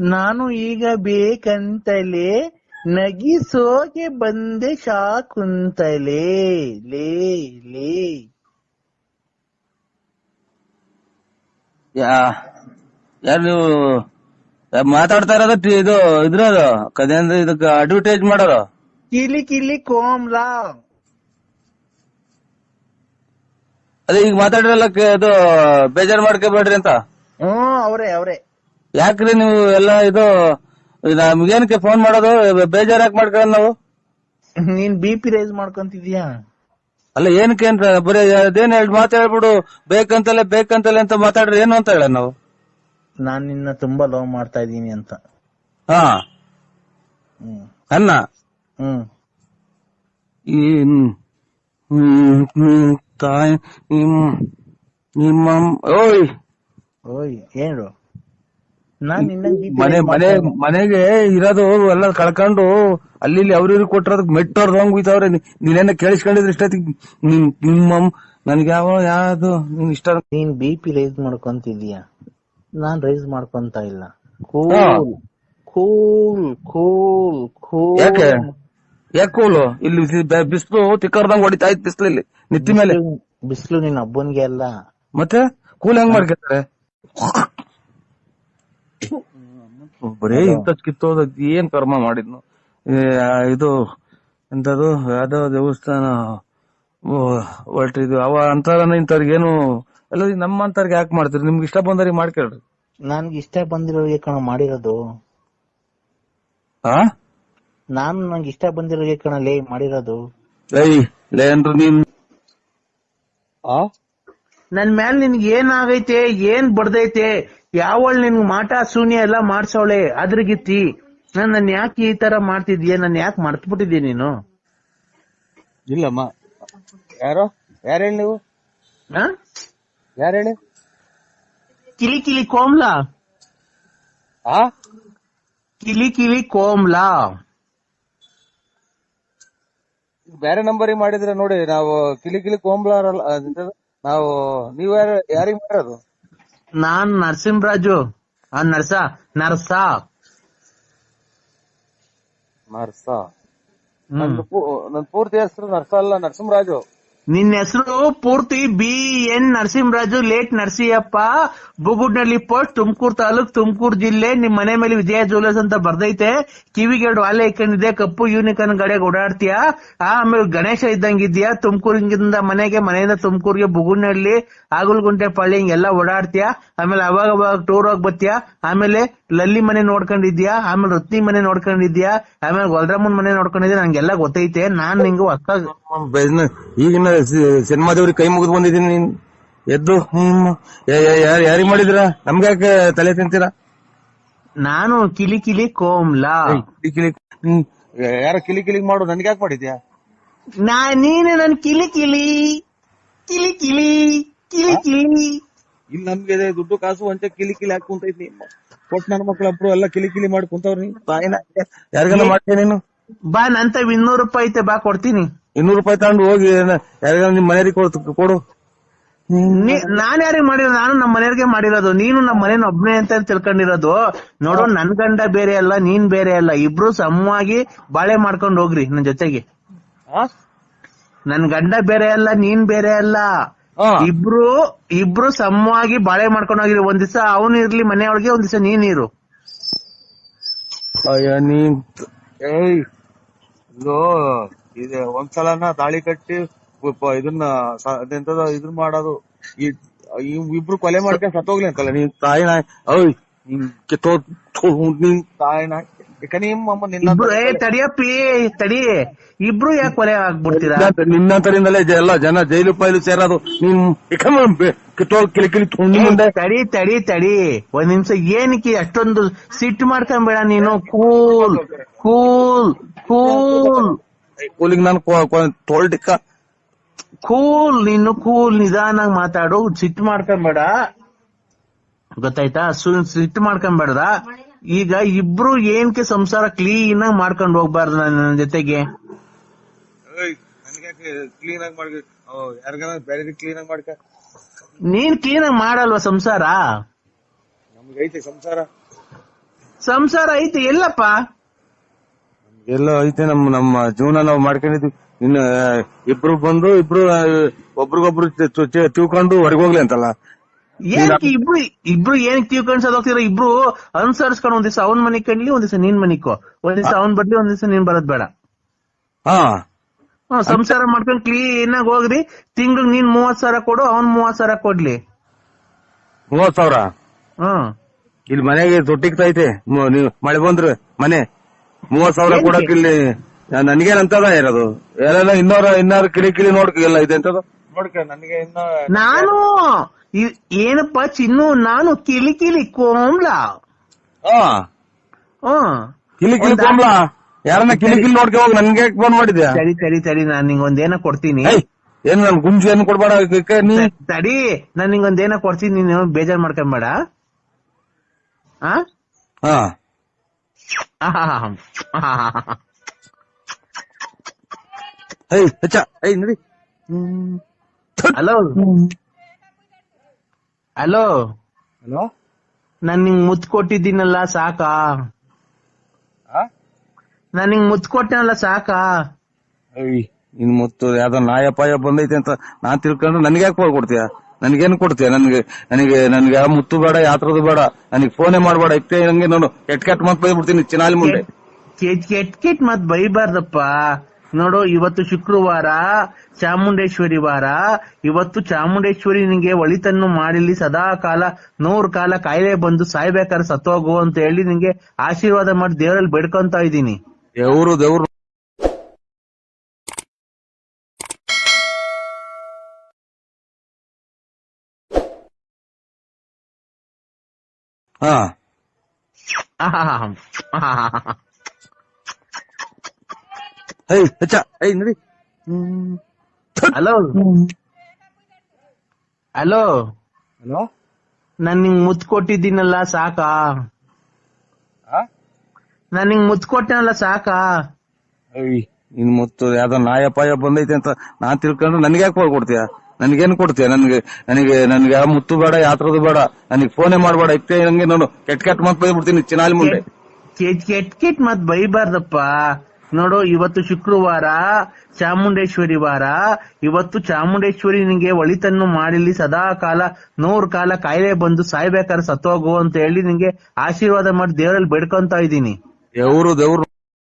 ನಾನು ಈಗ ಬೇಕಂತಲೇ ನಗಿಸೋಕೆ ಬಂದೆ ಶಾಕುಂತಲೇ. ಲೇ ಲೇ. ಯಾ ಯಾರು ನೀವು ಮಾತಾಡ್ತಾ ಇರೋದು ಟಿ- ಇದು ಇದ್ರದು ಕದೇಂದ್ರ ಇದಕ್ಕೆ ಅಡ್ವರ್ಟೈಸ್ ಮಾಡೋರು? ಕಿಲಿ ಕಿಲಿ ಕೋಮ್ಲಾ. ಅದೇ ಈಗ ಮಾತಾಡಿರಲ್ಲ ಇದು ಬೇಜಾರ್ ಮಾಡ್ಕೋಬೇಡ್ರಿ ಅಂತ. ಹ್ಮ್ ಅವ್ರೆ ಅವ್ರೆ. ಯಾಕ್ರಿ ನೀವು ಎಲ್ಲ ಇದು ನಮ್ಗೇನಕ್ಕೆ ಫೋನ್ ಮಾಡೋದು ಬೇಜಾರ್ ಯಾಕೆ ಮಾಡ್ಕೊಳ್ಳೋದು ನಾವು? ನೀನ್ ಬಿ ಪಿ ರೈಸ್ ಮಾಡ್ಕೊಂತಿದ್ಯಾ? ಅಲ್ಲ ಏನಕ್ಕೆ ಅಂತ ಬರೀ ಅದೇನ್ ಹೇಳಿ ಮಾತು ಬೇಕಂತಲ್ಲ ಬೇಕಂತಲೇ ಬೇಕಂತಲೇ ಅಂತ ಮಾತಾಡ್ರಿ ಏನು ಅಂತ ಹೇಳ ನಾವು? ನಾನ್ ನಿನ್ನ ತುಂಬಾ ಲವ್ ಮಾಡ್ತಾ ಇದೀನಿ ಅಂತ. ಹಾ. ಅನ್ನ? ಹ್ಮ್. ತಾಯಿ ನಿಮ್ಮ ಓಯ್! ಓಯ್ ಏನು ಮನೆ ಮನೆ ಮನೆಗೆ ಇರೋದು ಎಲ್ಲ ಕಳ್ಕೊಂಡು ಅಲ್ಲಿ ಇಲ್ಲಿ ಅವ್ರ ಕೊಟ್ಟರ ಮೆಟ್ಟೋರ್ದು ಮೆಟ್ಟೋರ್ದಂಗ್ ಹೋಯ್ತಾವ್ರೆ ನೀನೇನ ಕೇಳಿಸ್ಕೊಂಡಿದ್ರೆ ಇಷ್ಟೊತ್ತಿಗೆ ನಿಮ್ ನಿಮ್ಮ ನನ್ಗೆ ಯಾವ ಯಾವ್ದು ನಿನ್ ಇಷ್ಟ? ನೀನ್ ಬಿ ಪಿ ರೈಸ್ ಮಾಡ್ಕೊಂತಿದೀಯ ನಾನ್ ರೈಸ್ ಮಾಡ್ಕೊಂತ ಇಲ್ಲ. ಕೂಲ್. Cool cool cool. ಯಾಕೆ? ಯಾಕೆ ಕೂಲು? ಇಲ್ಲಿ ಬಿಸಿಲು ತಿಕ್ಕರ್ದಂಗ್ ಹೊಡಿತಾ ಇತ್ತು ಬಿಸಿಲು ಇಲ್ಲಿ ನಿತ್ತಿ ಮೇಲೆ. ಬಿಸಿಲು ನಿನ್ ಹಬ್ಬನ್ಗೆ ಅಲ್ಲ. ಮತ್ತೆ? ಕೂಲ್ ಹೆಂಗ್ ಮಾಡ್ಕೊತಾರೆ ಬರೀ ಇಂಥ ಕಿತ್ತೋದ ಏನ್ ಕರ್ಮ ಮಾಡಿದ್ನು? ಏ, ಇದು ಎಂತದು ಯಾವ್ದೋ ದೇವಸ್ಥಾನ ಹೊರಟಿದ್ವಿ ಅವ ಅಂತಾರನ ಇಂತವ್ರಿಗೇನು ಏನು ಎಲ್ಲ ನಮ್ಮ ಅಂತವ್ರಿಗೆ ಯಾಕೆ ಮಾಡ್ತೀರಿ? ನಿಮ್ಗೆ ಇಷ್ಟ ಬಂದವ್ರಿಗೆ ಮಾಡ್ಕೊಳ್ರಿ ನನ್ಗೆ ಇಷ್ಟ ಬಂದಿರೋರಿಗೆ ಕಣ ಮಾಡಿರೋದು. ಹಾ ನಾನು ನಂಗೆ ಇಷ್ಟ ಬಂದಿರೋರಿಗೆ ಕಣ ಲೇ ಮಾಡಿರೋದು. ಲೇ ನೀನ್. ಆ? ನನ್ ಮ್ಯಾಲ್ ನಿನ್ಗೆ ಏನಾಗೈತೆ ಏನ್ ಬಡ್ದೈತೆ ಯಾವಳ್ ನಿನ್ ಮಾಟ ಶೂನ್ಯ ಎಲ್ಲ ಮಾಡ್ಸವಳೆ ಅದ್ರಗಿತ್ತಿ. ನಾನ್ ನನ್ ಯಾಕೆ ಈ ತರ ಮಾಡ್ತಿದ್ಯ? ನನ್ ಯಾಕೆ ಮರ್ತ್ಬಿಟ್ಟಿದ್ಯ ನೀನು? ಇಲ್ಲಮ್ಮ. ಯಾರೋ? ಯಾರು ಹೇಳಿ ನೀವು? ಆ? ಯಾರು ಹೇಳಿ ಕಿಲಿ ಕಿಲಿ ಕೋಮ್ಲಾ? ಆ? ಕಿಲಿ ಕಿಲಿ ಕೋಮ್ಲಾ? ಬೇರೆ ನಂಬರಿಗೆ ಮಾಡಿದ್ರೆ ನೋಡಿ ನಾವು ಕಿಲಿ ಕಿಲಿ ಕೋಂಬ್ಲಾರಲ್ಲ ಅದಂತದು, ನಾವು ನೀವ್ ಯಾರು ಯಾರಿಗ್ ಮಾಡೋದು ನಾನ್ ನರಸಿಂಹರಾಜು ಆ ನರ್ಸ ನರ್ಸ. ನರ್ಸ. ನನ್ ಪೂರ್ತಿ ಹೆಸರು ನರ್ಸ ಅಲ್ಲ ನರಸಿಂಹರಾಜು ನಿನ್ನ ಹೆಸರು ಪೂರ್ತಿ B N Narasimharaju, late Narasiyappa, Bugudnalli post, Tumakuru taluk, Tumakuru ಜಿಲ್ಲೆ. ನಿಮ್ ಮನೆ ಮೇಲೆ ವಿಜಯ ಜ್ಯುವೆಲರ್ಸ್ ಅಂತ ಬರ್ದೈತೆ. ಕಿವಿಗೆ ಎರಡು ವಾಲೆ ಇಕ್ಕೊಂಡಿದೆ ಕಪ್ಪು ಯೂನಿಕಾರ್ನ್ ಗಡೆಗೆ ಓಡಾಡ್ತೀಯ? ಆಮೇಲೆ ಗಣೇಶ ಇದ್ದಂಗಿದ್ಯಾ ತುಮಕೂರಿಂದ ಮನೆಗೆ, ಮನೆಯಿಂದ ತುಮಕೂರಿಗೆ ಬುಗುಡ್ನಳ್ಳಿ ಆಗುಲ್ಗುಂಟೆ ಪಳ್ಳಿ ಹಿಂಗೆಲ್ಲ ಓಡಾಡ್ತೀಯ? ಆಮೇಲೆ ಅವಾಗ ಅವಾಗ ಟೂರ್ ಹೋಗಿ ಬರ್ತೀಯ? ಆಮೇಲೆ ಲಲ್ಲಿ ಮನೆ ನೋಡ್ಕೊಂಡಿದ್ಯಾ? ಆಮೇಲೆ ರತ್ನಿ ಮನೆ ನೋಡ್ಕೊಂಡಿದ್ಯಾ? ಆಮೇಲೆ ಗೊಲ್ರಾಮನ್ ಮನೆ ನೋಡ್ಕೊಂಡಿದ್ಯಾ? ನಂಗೆಲ್ಲ ಗೊತ್ತೈತೆ. ನಾನ್ ನಿಂಗೆ ಹೊಸ ಈಗಿನ ಸಿನಿಮಾದವ್ರಿಗೆ ಕೈ ಮುಗಿದು ಬಂದಿದ್ದೀನಿ ನೀನ್. ಎದ್ದು ಹ್ಮ್. ಯಾರಿಗ್ ಮಾಡಿದ್ರ? ನಮ್ಗೆ ಯಾಕೆ ತಲೆ ತಿಂತೀರ? ನಾನು ಕಿಲಿ ಕಿಲಿ ಕೋಮ್ಲಾ. ಕಿಲಿ ಕಿಲಿ ಯಾರ ಕಿಲಿ ಕಿಲಿ ಮಾಡು ನನ್ಗೆ ಯಾಕೆ ಮಾಡಿದ್ಯಾ? ನಾ ನೀನು ನನ್ ಕಿಲಿ ಕಿಲಿ. ಕಿಲಿ ಕಿಲಿ. ಕಿಲಿ ಕಿಲಿ. ಇಲ್ಲಿ ನಮ್ಗೆ ದುಡ್ಡು ಕಾಸು ಅಂತ ಕಿಲಿ ಕಿಲಿ ಹಾಕೊಂತೈತಿ ಕುಂತೈತಿ ಕೊಟ್ ನನ್ನ ಮಕ್ಳು ಒಬ್ರು ಎಲ್ಲ ಕಿಲಿ ಕಿಲಿ ಮಾಡಿ ಕುಂತವ್ರಿ ತಾಯಿನ ಯಾರಿಗಾನ ಮಾಡ್ತೀಯ ನೀನು? ಬಾ ನಂತ ಇನ್ನೂರು ರೂಪಾಯಿ ಐತೆ ಬಾ ಕೊಡ್ತೀನಿ. ಇನ್ನೂರು ರೂಪಾಯಿ ತಗೊಂಡು ಹೋಗಿ ಯಾರಿಗಾರ ನಿಮ್ ಮನೆಯವ್ರಿಗೆ ಕೊಡು ಕೊಡು. ನೀ- ನಾನ್ ಯಾರಿಗೆ ಮಾಡಿರೋ ನಾನು ನಮ್ಮ ಮನೆಯವ್ರಿಗೆ ಮಾಡಿರೋದು. ನೀನು ನಮ್ಮ ಮನೇನ ಒಬ್ನೇ ಅಂತ ತಿಳ್ಕೊಂಡಿರೋದು. ನೋಡು ನನ್ ಗಂಡ ಬೇರೆ ಅಲ್ಲ ನೀನ್ ಬೇರೆ ಅಲ್ಲ. ಇಬ್ರು ಸಮವಾಗಿ ಬಾಳೆ ಮಾಡ್ಕೊಂಡು ಹೋಗ್ರಿ ನನ್ ಜೊತೆಗೆ. ಆ? ನನ್ ಗಂಡ ಬೇರೆ ಅಲ್ಲ ನೀನ್ ಬೇರೆ ಅಲ್ಲ. ಇಬ್ರು ಇಬ್ರು ಸಮವಾಗಿ ಬಾಳೆ ಮಾಡ್ಕೊಂಡು ಹೋಗಿದ್ರು ಒಂದ್ ದಿವಸ ಅವನು ಇರ್ಲಿ ಮನೆಯೊಳಗೆ ಒಂದ್ ದಿವಸ ನೀನ್ ಇರು. ಅಯ್ಯ ನೀನ್ ಏಯ್ ಇದು ಇದೆ ಒಂದ್ಸಲನ ತಾಳಿ ಕಟ್ಟಿ ಇದನ್ನ ಎಂತದ ಅದೆಂತದ ಇದನ್ ಮಾಡೋದು. ಈ ಇಬ್ರು ಕೊಲೆ ಮಾಡ್ಕೊಂಡು ಸತ್ತೋಗ್ಲಿ ಅಂತಲ್ಲ. ನೀನ್ ತಾಯಿ ನಾಯಿ ಓಯ್ ನೀನ್ ಕಿತ್ತೋ ನೀನ್ ತಾಯಿ ನಾಯ್. ತಡಿಯಪ್ಪಿ ತಡಿ. ಇಬ್ರು ಯಾಕೆ ಕೊಲೆ ಆಗ್ಬಿಡ್ತೀರಾ? ನಿನ್ನಂತರಿಂದಲೇ ಎಲ್ಲ ಜನ ಜೈಲು ಪೈಲು ಸೇರೋದು ನೀನ್ ಕಿತ್ತೋ ಕಿಲಿ ಕಿಲಿ ಥು, ಮುಂದೆ ತಡಿ ತಡಿ ತಡಿ. ಒಂದ್ ನಿಮಿಷ ಏನಕ್ಕೆ ಅಷ್ಟೊಂದು ಸಿಟ್ಟು ಮಾಡ್ಕೊಂಬೇಡ ನೀನು? Cool cool cool. ಕೂಲಿಂಗ್ ನಾನು ತೋಲ್ಟಿಕ್ಕ ಕೂಲ್ ನೀನು ಕೂಲ್ ನಿಧಾನಾಗ್ ಮಾತಾಡು. ಸಿಟ್ಟು ಮಾಡ್ಕೊಂಬೇಡ. ಗೊತ್ತಾಯ್ತಾ? ಸಿಟ್ ಸಿಟ್ಟು ಮಾಡ್ಕೊಂಬೇಡ್ದ? ಈಗ ಇಬ್ರು ಏನ್ಕೆ ಸಂಸಾರ ಕ್ಲೀನ್ ಆಗಿ ಮಾಡ್ಕೊಂಡು ಹೋಗ್ಬಾರ್ದು ನನ್ನ ಜೊತೆಗೆ? ನನ್ಗೆ ಕ್ಲೀನ್ ಆಗಿ ಮಾಡ್ಕ ಯಾರಿಗಾನ ಬೇರೆ ಕ್ಲೀನ್ ಆಗಿ ಮಾಡ್ಕ? ನೀನ್ ಕ್ಲೀನ್ ಆಗಿ ಮಾಡಲ್ವಾ ಸಂಸಾರ? ನಮ್ಗೆ ಐತೆ ಸಂಸಾರ. ಸಂಸಾರ ಐತೆ ಎಲ್ಲಪ್ಪ? ಎಲ್ಲ ಐತೆ ನಮ್ ನಮ್ಮ ಜೀವನ ನಾವು ಮಾಡ್ಕೊಂಡಿದ್ವಿ. ಇನ್ನು ಇಬ್ರು ಬಂದು ಇಬ್ರು ಒಬ್ರಿಗೊಬ್ರು ತಿಳ್ಕೊಂಡು ಹೊರಗೆ ಹೋಗ್ಲಿ ಅಂತಲ್ಲ. ಏನಕ್ಕೆ ಇಬ್ರು ಇಬ್ರು ಏನಕ್ಕೆ ಕಣ್ಸದ್ ಹೋಗ್ತೀರ ಇಬ್ರು ಅನುಸರಿಸ್ಕೊಂಡು ಒಂದ್ ದಿವಸ ಅವನ್ ಮನೆ ಕಣ್ಲಿ ಒಂದಿವ್ಸ ದಿವಸ ನೀನ್ ಮನಿಕೋ ಒಂದ್ ದಿವಸ ಅವನ್ ಬರ್ಲಿ ಒಂದ್ ದಿವಸ ನೀನ್ ಬರೋದ್ ಬೇಡ. ಸಂಸಾರ ಮಾಡ್ಕೊಂಡ್ ಕ್ಲೀನ್ ಆಗಿ ಹೋಗ್ರಿ. ತಿಂಗ್ಳಿಗ್ ನೀನ್ ಮೂವತ್ ಸಾವಿರ ಕೊಡು ಅವನ್ ಮೂವತ್ ಸಾವಿರ ಕೊಡ್ಲಿ. ಮೂವತ್ ಸಾವಿರ? ಹ್ಮ್ ಇಲ್ಲಿ ಮನೆಗೆ ತೊಟ್ಟಿಗ್ತೈತೆ ತೈತೆ ನೀವು ಮಳೆ ಬಂದ್ರು ಮನೆ. ಮೂವತ್ ಸಾವಿರ? ಕೊಡಕ್ ಇಲ್ಲಿ ನನ್ಗೇನಂತದ ಇರೋದು? ಎಲ್ಲ ಇನ್ನೋರ ಇನ್ನಾರು ಕಿಡಿ ಕಿಡಿ ನೋಡ್ಕ ಎಲ್ಲ ಇದೆ ಅಂತದ? ನೋಡ್ಕ ನನಗೆ ಇನ್ನ ನಾನು ಏನಪ್ಪ ಚಿನ್ನು ನಾನು ಕಿಲಿ ಕಿಲಿ ಕೋಮ್ಲ ಆ ಕಿಲಿ ಕಿಲಿ ಕೊಂಬ್ಲ ಯಾರನ್ನ ಕಿಲಿ ಕಿಲಿ ನೋಡ್ಕೆ ಹೋಗಿ ನನ್ಗೆ ಫೋನ್ ಮಾಡಿದ್ಯಾ ಸರಿ ಸರಿ ಸರಿ ನಾನ್ ನಿಂಗೊಂದೇನ ಕೊಡ್ತೀನಿ ಏನ್ ನನ್ ಗುಂಜಿ ಏನ್ ಕೊಡ್ಬೇಡ ಸರಿ ನೀ ತಡಿ ನಾನ್ ನಿಂಗೊಂದೇನ ಕೊಡ್ತೀನಿ ನೀನು ಬೇಜಾರ್ ಮಾಡ್ಕೊಂಬೇಡ ಹಲೋ ಹಲೋ ಹಲೋ ನಾನ್ ನಿಂಗ್ ಮುತ್ ಕೊಟ್ಟಿದ್ದೀನಲ್ಲ ಸಾಕಾ? ನಾನ್ ನಿಂಗ್ ಮುತ್ ಕೊಟ್ಟನಲ್ಲ ಸಾಕಾ? ನಿನ್ ಇನ್ ಮುತ್ತು ಯಾವ್ದೋ ನಾಯ ಪಾಯ ಬಂದೈತೆ ಅಂತ ನಾನ್ ತಿಳ್ಕೊಂಡು ನನ್ಗೆ ಯಾಕೆ ಫೋನ್ ಕೊಡ್ತೀಯ? ನನ್ಗೇನ್ ಕೊಡ್ತೀಯ? ನನ್ಗೆ ನನಗೆ ನನ್ಗೆ ಯಾವ ಮುತ್ತು ಬೇಡ ಯಾತ್ರದ ಬೇಡ. ನನಗೆ ಫೋನೇ ಮಾಡ್ಬೇಡ. ಇತ್ತೆ ನಂಗೆ ನಾನು ಕೆಟ್ ಕೆಟ್ ಮಾತು ಬೈಬಿಡ್ತೀನಿ ಚಿನಾಲಿ ಮುಂದೆ. ಕೆಟ್ ಕೆಟ್ ಕೆಟ್ ಮತ್ ಬೈಬಾರ್ದಪ್ಪ. ನೋಡು ಇವತ್ತು ಶುಕ್ರವಾರ ಚಾಮುಂಡೇಶ್ವರಿ ವಾರ. ಇವತ್ತು ಚಾಮುಂಡೇಶ್ವರಿ ನಿಂಗೆ ಒಳಿತನ್ನು ಮಾಡಿಲಿ ಸದಾ ಕಾಲ ನೂರು ಕಾಲ ಕಾಯಿಲೆ ಬಂದು ಸಾಯ್ಬೇಕಾದ್ರೆ ಸತ್ತೋಗು ಅಂತ ಹೇಳಿ ನಿಂಗೆ ಆಶೀರ್ವಾದ ಮಾಡಿ ದೇವರಲ್ಲಿ ಬೇಡ್ಕೊಂತ ಇದ್ದೀನಿ. ದೇವ್ರು ದೇವ್ರು. ಹಾ. ಆಹಾಹಾಹಾ. ಹಚ್ಚ. ಹೇ ನಡಿ. ಹಲೋ. ಹಲೋ. ಹಲೋ? ನಾನ್ ನಿಂಗ್ ಮುತ್ ಕೊಟ್ಟಿದ್ದೀನಲ್ಲ ಸಾಕಾ? ನಾನ್ ನಿಂಗ್ ಮುತ್ ಕೊಟ್ಟನಲ್ಲ ಸಾಕಾ? ನಿನ್ ಮುತ್ತು ಯಾವ್ದೋ ನಾಯಪಾಯ ಬಂದೈತೆ ಅಂತ ನಾನ್ ತಿಳ್ಕೊಂಡು ನನ್ಗೆ ಯಾಕೆ ಫೋನ್ ಕೊಡ್ತೀಯ? ನನ್ಗೇನ್ ಕೊಡ್ತೀಯ? ನನ್ಗೆ ನನಗೆ ನನ್ಗೆ ಯಾವ ಮುತ್ತು ಬೇಡ ಯಾತ್ರದು ಬೇಡ. ನನಗೆ ಫೋನೇ ಮಾಡ್ಬೇಡ. ಇತ್ತೆ ನಂಗೆ ನಾನು ಕೆಟ್ ಕೆಟ್ಟ ಮಾತು ಬೈಬಿಡ್ತೀನಿ ಚಿನಾಲಿ ಮುಂದೆ. ಕೆಟ್ ಕೆಟ್ ಕೆಟ್ ಮತ್ ಬೈಬಾರ್ದಪ್ಪ. ನೋಡು, ಇವತ್ತು ಶುಕ್ರವಾರ, ಚಾಮುಂಡೇಶ್ವರಿ ವಾರ. ಇವತ್ತು ಚಾಮುಂಡೇಶ್ವರಿ ನಿಂಗೆ ಒಳಿತನ್ನು ಮಾಡಿಲಿ ಸದಾ ಕಾಲ ನೂರ್ ಕಾಲ ಕಾಯಿಲೆ ಬಂದು ಸಾಯ್ಬೇಕಾದ್ರೆ ಸತ್ತೋಗು ಅಂತ ಹೇಳಿ ನಿಂಗೆ ಆಶೀರ್ವಾದ ಮಾಡಿ ದೇವರಲ್ಲಿ ಬೇಡ್ಕೊಂತ ಇದ್ದೀನಿ. ದೇವ್ರು ದೇವ್ರು